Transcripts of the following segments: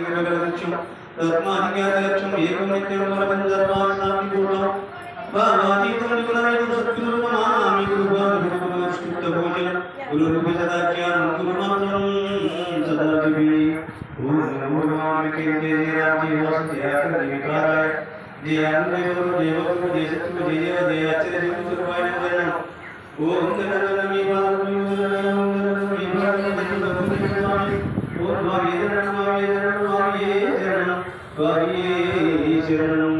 விரகலட்சும் தர்மாதிகாரலட்சும் ஏகமைத்தியர்மரபஞ்சர்மாநாமிபூர்ணம் गुरुपचदाख्यानं गुरुमात्रं सदादिभिः ॐ नमो नामकेन्द्रे रामयोगस्याकविकाराय ஓம் ശരണം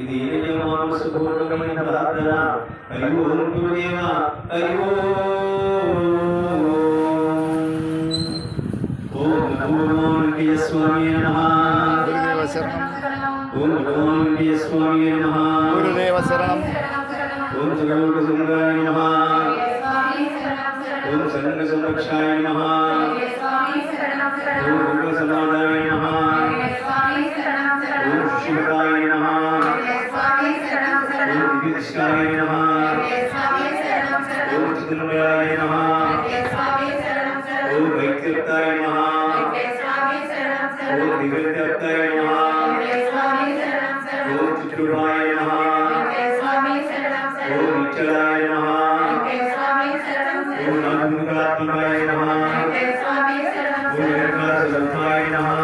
ഇത് ഈ മാനസപൂർവകమైన പ്രാർത്ഥന సర్వమానుకులందరూ సదర్శయామి మారుమానిందై కర్మపరమైన దేవతనే నామాయ ఆత్మకులు ఇది మానసపూర్వకమైన ప్రార్థన హరి ఓం గురుదేవ హరి ఓం నమో వెంకయ్య స్వామి నమః గురుదేవ శరణం. ఓం నమో వెంకయ్య స్వామి నమః. గురుదేవ శరణం. ఓం సర్వలోక వైద్యత్తాయ నమః ఓం దివ్యత్తాయ నమః ఓం చిత్రుడాయ నమః ఓం నిత్యలాయ నమః ఓం నాగముఖాత్మకాయ నమః ఓం ఏకాదశాయ నమః ఓం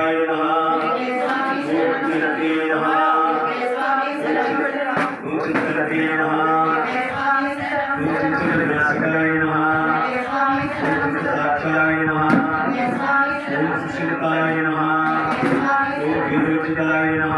Gracias.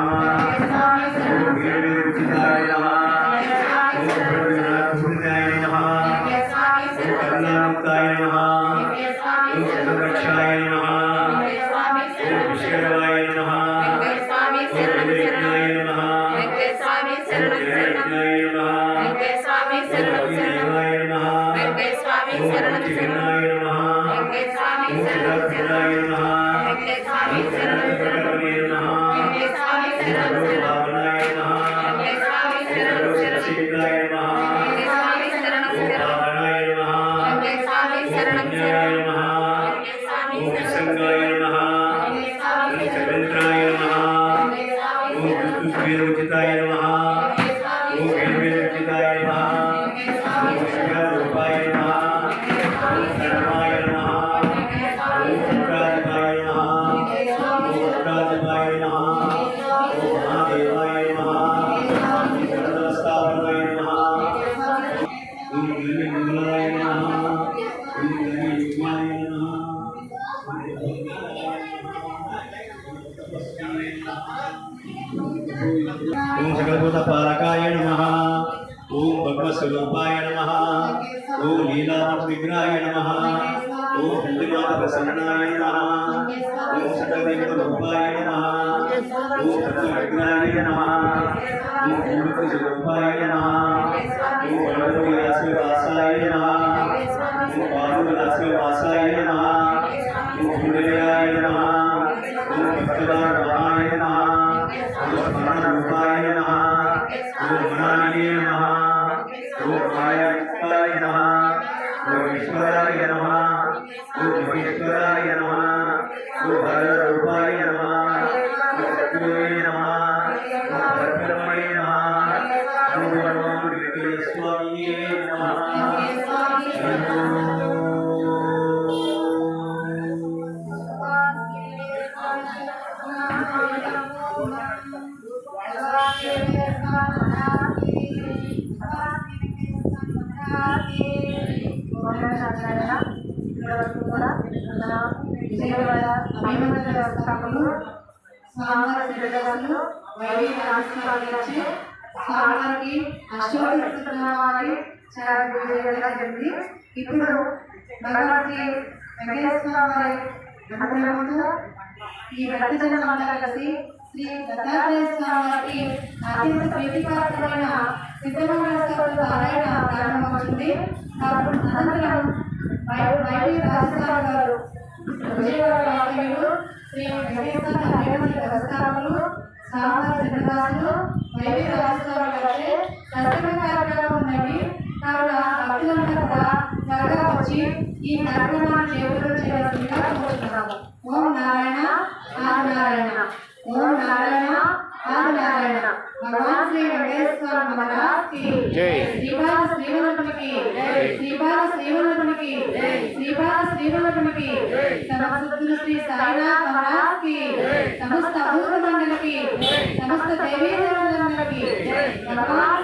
విసంగాయ నమః ఓం చంద్రాయ నమః ఓం ఓం సకలభూత పాలకాయ నమ ఓం భగవస్వరూపాయ నమ ఓం లీలామూర్తి విగ్రహాయ నమ ఓం హిందుమాత ప్రసన్నాయ నమ ఓం సకలదేవత రూపాయ నమ ఓం సకల విగ్రహాయ నమ ఓం మూర్తి స్వరూపాయ నమ ఓం వనరులాసు వాసాయ నమ ఓం వానులాసు వాసాయ నమ ఓం కుండలయాయ నమ ఓం భక్తదాయ నమః ఓం ఈశ్వరాయ నమః. ఓం విజయవాడ అభిమంత్ర వ్యవస్థాపకులు స్వామివారి శ్రీనివాసులు వైవి రాజస్వామి స్వామివారికి వారి చాలా విజయంగా జరిగింది. ఇప్పుడు భగవతి వెంకటేశ్వర వారి అనుగ్రహంతో ఈ భక్తి జనమంతా కలిసి శ్రీ దత్తాత్రేయ అత్యంత ప్రీతికరమైన సిద్ధమంగళ పారాయణ ప్రారంభమవుతుంది. కాబట్టి అనంతరం శ్రీ వెంకటేశ్వర అభివృద్ధి వ్యవస్థాపకులు సామాజిక శ్రీనివాసులు వైవి రాజస్వామి కార్యక్రమం ఉందండి కావున భక్తులంతా కూడా త్వరగా వచ్చి ఈ కార్యక్రమాన్ని చేపట్టు చేయాల్సిందిగా ఆది నారాయణ భగవాన్ శ్రీ వెంకటేశ్వర మహారాజ్కి జై. శ్రీపాద శ్రీవల్లభునికి. శ్రీపాద శ్రీవల్లభునికి. శ్రీపాద శ్రీవల్లభునికి. సమస్తు శ్రీ సాయినాథ్ మహారాజ్కి. సమస్త అభూత మండలికి సమస్త దేవీ దేవతలకి భగవాన్